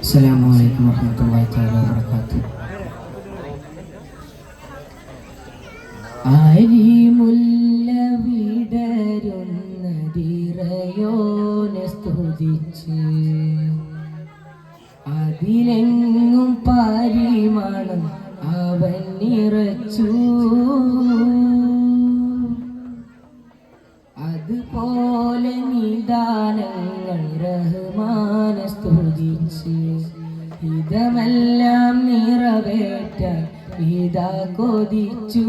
السلام عليكم ورحمة الله تعالى وبركاته ആരിമുല്ല വിടരുന്നതിറയോനെ സ്തുതിച്ച് അതിലെങ്ങും പരിമളം അവൻ നിറച്ചു അതുപോലെ നിദാനങ്ങൾ റഹ്മാനെ സ്തുതിച്ച് ഇതമെല്ലാം നിറവേറ്റ ഇതാ കൊതിച്ചു.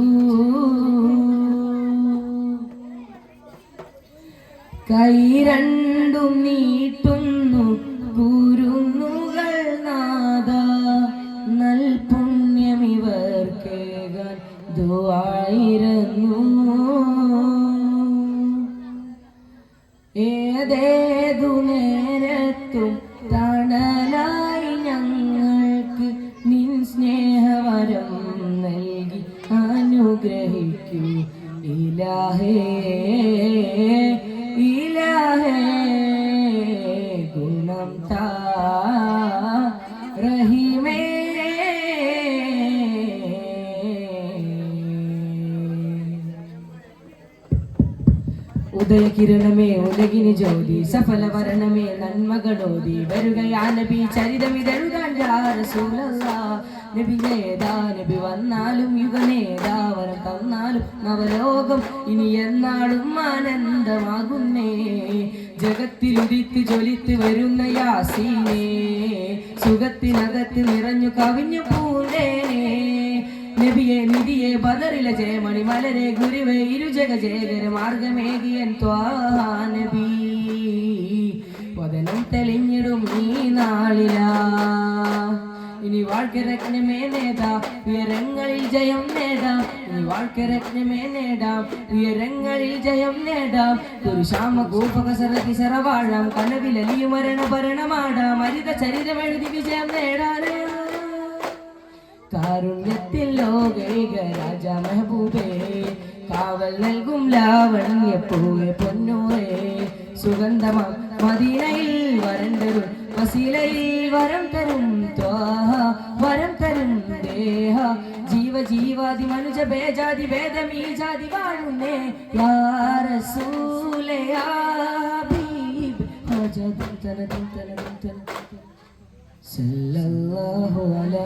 കൈ രണ്ടും നീട്ടുന്നു കുരുന്നുകൾ നാദ. നൽ പുണ്യമിവർക്കേകാൻ ഏതേതു നേരത്തും തണലായി ഞങ്ങൾക്ക് നിൻ സ്നേഹവരം നൽകി അനുഗ്രഹിക്കൂ. ഇലാഹേ ഉദയകിരണമേ ഉലകിന് ജോലി സഫല വരണമേ നന്മകളോതി. വരുകയാനബി ചരിതമിതെഴുതാൻ നബിയേതാ നബി വന്നാലും യുഗനേതാ വരം തന്നാലും നവലോകം ഇനി എന്നാളും ആനന്ദമാകുന്നേ. ജഗത്തിലുദിത്ത് ജ്വലിത്ത് വരുന്ന യാസീനേ. സുഖത്തിനകത്ത് നിറഞ്ഞു കവിഞ്ഞു പൂണ്ടേനേ നബിയെ നിധിയെ ബദറിലെ ജയമണി മലരെ ഗുരുവേ ഇരുജഗ ജയകര മാർഗമേകിയൻ നബി പതനം തെളിഞ്ഞിടും ഈ നാളില. ഇനി വാഴ്ക്കരജ്ഞമേ നേടാം ഉയരങ്ങളിൽ ജയം നേടാം. ഇനി വാഴ്ക്കരജ്ഞമേ നേടാം ഉയരങ്ങളിൽ ജയം നേടാം. പുരുഷാമ ഗോപകസരതി സരവാഴാം കനവിലലിയും മരണ ഭരണമാടാം. അരിത ചരിതമെഴുതി വിജയം നേടാനേ. കാരുണ്യത്തിൽ ലോകൈക രാജ മെഹബൂബേ കാവൽ നൽകും ലാവണ്യ പൂവെ പൊന്നൂറേ സുഗന്ധമാ മദീനയിൽ വരം തരും വസീലയിൽ വരം തരും ത്വാഹ വരം തരും ദേഹ ജീവ ജീവാതി മനുജ ഭേജാതി ഭേദം ഈ ജാതി വാഴുന്നേ യാ റസൂലേ യാ ഹബീബ് ഹജദും തനദും തനദും തനദും صلى الله على